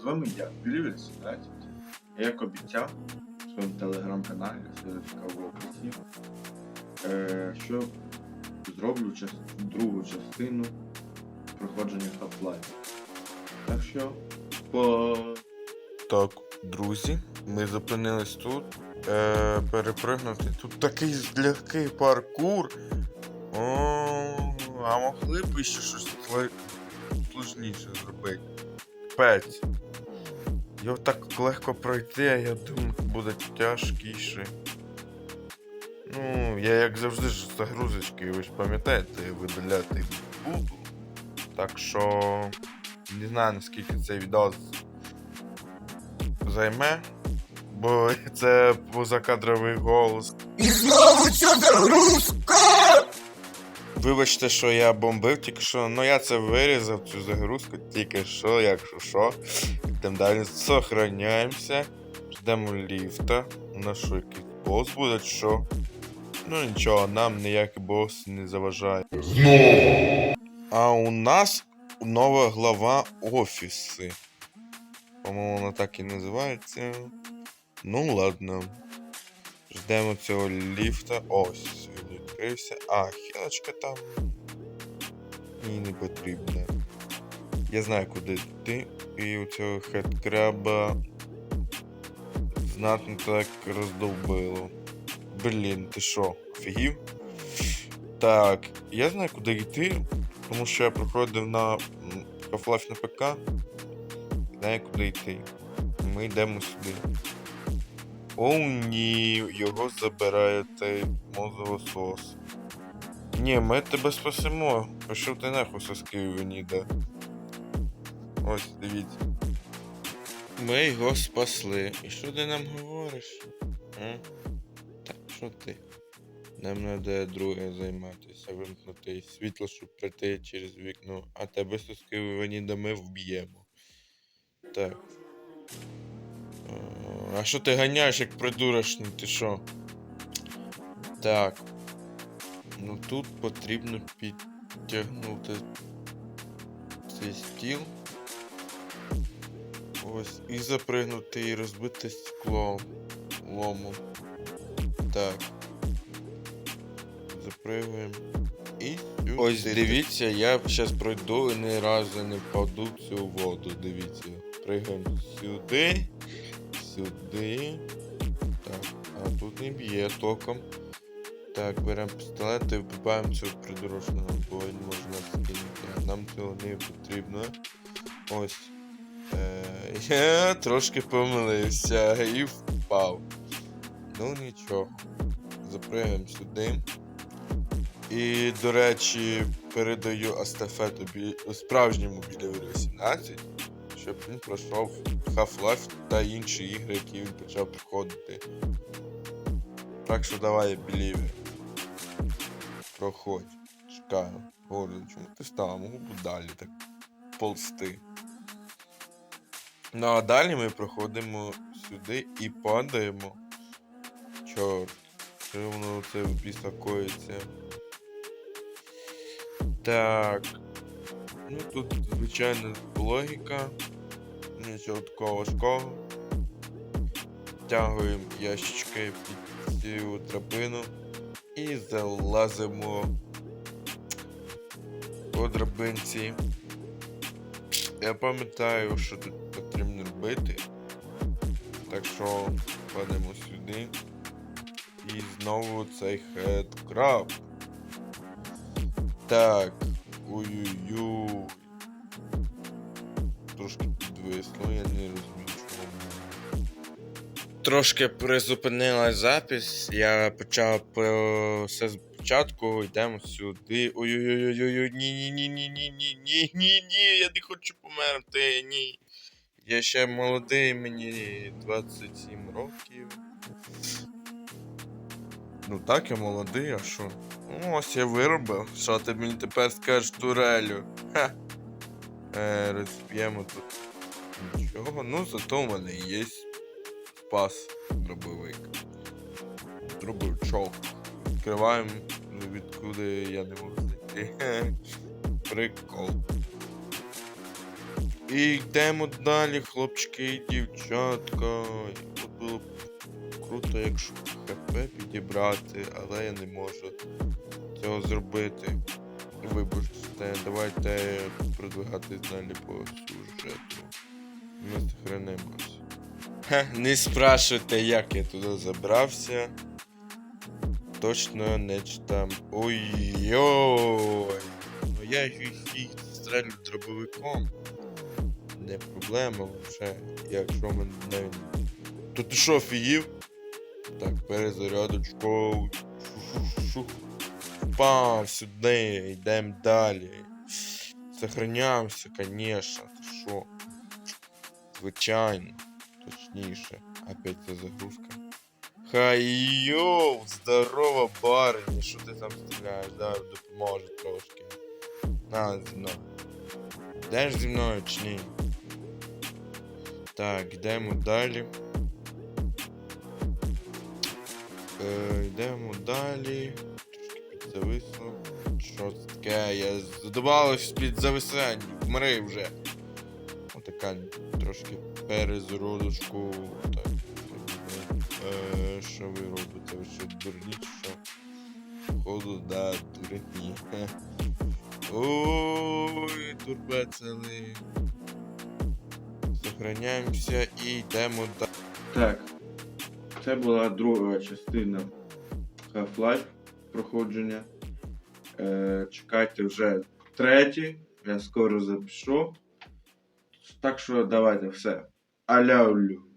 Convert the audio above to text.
З вами я, Білівель 17. Я як обіцяв в своєму телеграм-каналі, описі, е, що зроблю час... другу частину проходження Half-Life. Так що, по... Так, друзі, ми зупинились тут. Е, перепригнути. Тут такий легкий паркур. О, а могли б ще щось сложніше зробити. Пець. Його так легко пройти, а я думаю, буде тяжкіше. Ну, я як завжди ж загрузочки, ви ж пам'ятаєте, видаляти буду. Так що не знаю наскільки цей відео займе, бо це позакадровий голос. І знову ця загрузка! Вибачте, що я бомбив тільки що, ну я це вирізав, цю загрузку тільки що, якщо що. Йдемо далі, сохраняємося, ждемо ліфта. У нас що якийсь бос буде, що? Ну нічого, нам ніякий бос не заважає. Знову! А у нас нова глава офіси. По-моєму, вона так і називається. Ну ладно. Ждемо цього ліфта. Ось, він відкрився. А, хілочка там. Мені не потрібна. Я знаю, куди йти. І у цього хедкраба знатно так роздовбило. Блін, ти що, офігів? Так, я знаю, куди йти, тому що я проходив на Half-Life на ПК. Знаю, куди йти. Ми йдемо сюди. О, ні, його забирає цей мозовосос. Ні, ми тебе спасемо. Пішов ти нахуй соски Веніда. Ось, дивіться. Ми його спасли. І що ти нам говориш? А? Так, що ти? Нам треба друге займатися, вимкнути світло, щоб прийти через вікно, а тебе соски Веніда ми вб'ємо. Так. А що ти ганяєш, як придурочний, ти що? Так. Ну тут потрібно підтягнути цей стіл. Ось. І запригнути і розбити скло лому. Так. Запригуємо. І сюди. Ось дивіться, я зараз пройду і ні разу не впаду в цю воду. Дивіться. Пригаємо сюди сюди. Так, а тут не б'є током. Так, беремо пістолет і вбиваємо цього придурочного, бо може скинути. Нам цього не потрібно. Ось. Е, я трошки помилився і впав. Ну нічого. Запрыгаємо сюди. І, до речі, передаю естафету бі... справжньому біля 18 щоб він пройшов Half-Life та інші ігри, які він почав проходити. Так що давай, Белівер. Проходь. Чекаю. Говорю, чому ти став? Можу б далі так ползти. Ну а далі ми проходимо сюди і падаємо. Чорт. Що воно це в коїться? Так. Ну тут звичайна логіка. Нічого такого важкого. Тягуємо ящички під цю драбину і залазимо по драбинці. Я пам'ятаю, що тут потрібно робити. Так що падаємо сюди. І знову цей хедкраб. Так. Ой-ой-ой. Трошки підвисло, я не розумію. Трошки призупинила запис, я почав все спочатку, йдемо сюди. Ой-ой-ой-ой-ой, ні-ні-ні-ні-ні-ні-ні-ні, ні, я не хочу померти, ні. Я ще молодий, мені 27 років. Ну так, я молодий, а що? Ну, ось я виробив. Що ти мені тепер скажеш турелю? Ха. Е, розп'ємо тут. Нічого. Ну, зато в мене є спас дробовик. Дробовичок. Відкриваємо, відкуди я не можу зайти. Прикол. І йдемо далі, хлопчики і дівчатка. От було б круто, якщо ХП підібрати, але я не можу цього зробити. Вибачте, давайте продвигатись далі по сюжету. Ми сохранимось. Не спрашуйте, як я туди забрався. Точно не читам. Ой-ой. Ну я їх стрелю дробовиком. Не проблема вже, якщо мене не. То ти що, офігів? Так, перезарядочку. Впав сюди, йдемо далі. Сохраняємося, конечно, ти що? Звичайно, точніше. Опять ця загрузка. Хай йоу, здорово, барині, що ти там стріляєш? Да, допоможе трошки. На, зі мною. Йдеш зі мною чи ні? Так, йдемо далі. Е, йдемо далі. Підзависло. Що це таке? Я задобавився під зависання. Вмри вже. Отака трошки перезародочку. Так. Е, що ви робите? Ви що дурні що? Походу, да, дурні. Ой, турбецели. Сохраняємося і йдемо далі. Так, це була друга частина Half-Life проходження. Е, чекайте вже третій. Я скоро запишу. Так що давайте все. Аляулю.